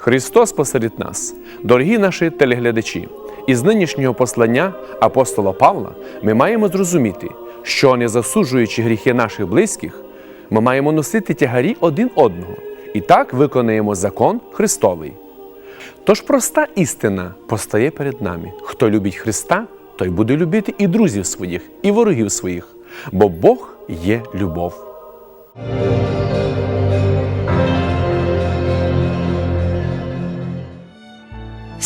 Христос посеред нас, дорогі наші телеглядачі, із нинішнього послання апостола Павла ми маємо зрозуміти, що не засуджуючи гріхи наших близьких, ми маємо носити тягарі один одного і так виконаємо закон Христовий. Тож проста істина постає перед нами: хто любить Христа, той буде любити і друзів своїх, і ворогів своїх, бо Бог є любов.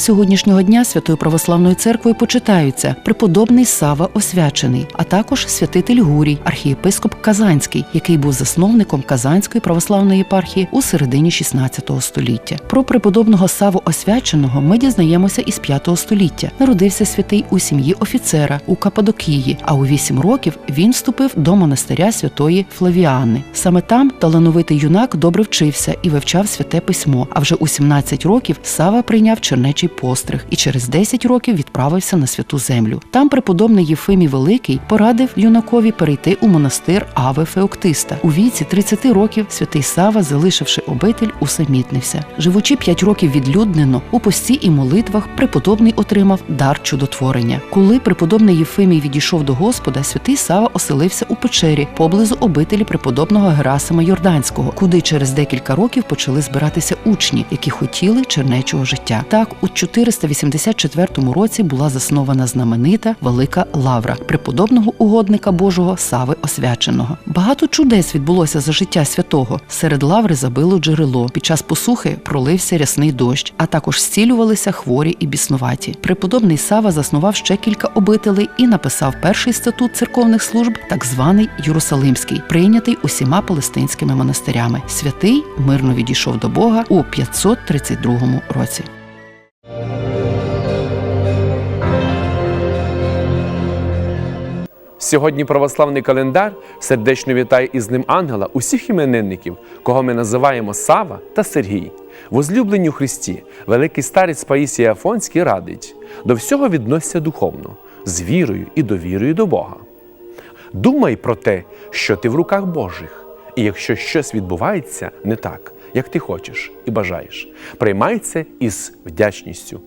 Сьогоднішнього дня Святою Православною церквою почитаються преподобний Сава Освячений, а також святитель Гурій, архієпископ Казанський, який був засновником Казанської православної єпархії у середині XVI століття. Про преподобного Саву Освяченого ми дізнаємося із V століття. Народився святий у сім'ї офіцера у Кападокії, а у вісім років він вступив до монастиря святої Флавіани. Саме там талановитий юнак добре вчився і вивчав святе письмо. А вже у 17 років Сава прийняв чернечий постриг і через 10 років відправився на святу землю. Там преподобний Єфимій Великий порадив юнакові перейти у монастир Аве Феоктиста. У віці 30 років святий Сава, залишивши обитель, усамітнився. Живучи 5 років відлюднено, у пості і молитвах преподобний отримав дар чудотворення. Коли преподобний Єфимій відійшов до Господа, святий Сава оселився у печері поблизу обителі преподобного Герасима Йорданського, куди через декілька років почали збиратися учні, які хотіли чернечого життя. Так, у 484 році була заснована знаменита велика лавра преподобного угодника Божого Сави Освяченого. Багато чудес відбулося за життя святого. Серед лаври забило джерело. Під час посухи пролився рясний дощ, а також зцілювалися хворі і біснуваті. Преподобний Сава заснував ще кілька обителей і написав перший статут церковних служб, так званий Єрусалимський, прийнятий усіма палестинськими монастирями. Святий мирно відійшов до Бога у 532 році. Сьогодні православний календар сердечно вітає із ним ангела усіх іменинників, кого ми називаємо Сава та Сергій. Возлюблені у Христі, великий старець Паїсій Афонський радить до всього відносься духовно, з вірою і довірою до Бога. Думай про те, що ти в руках Божих, і якщо щось відбувається не так, як ти хочеш і бажаєш, приймай це із вдячністю.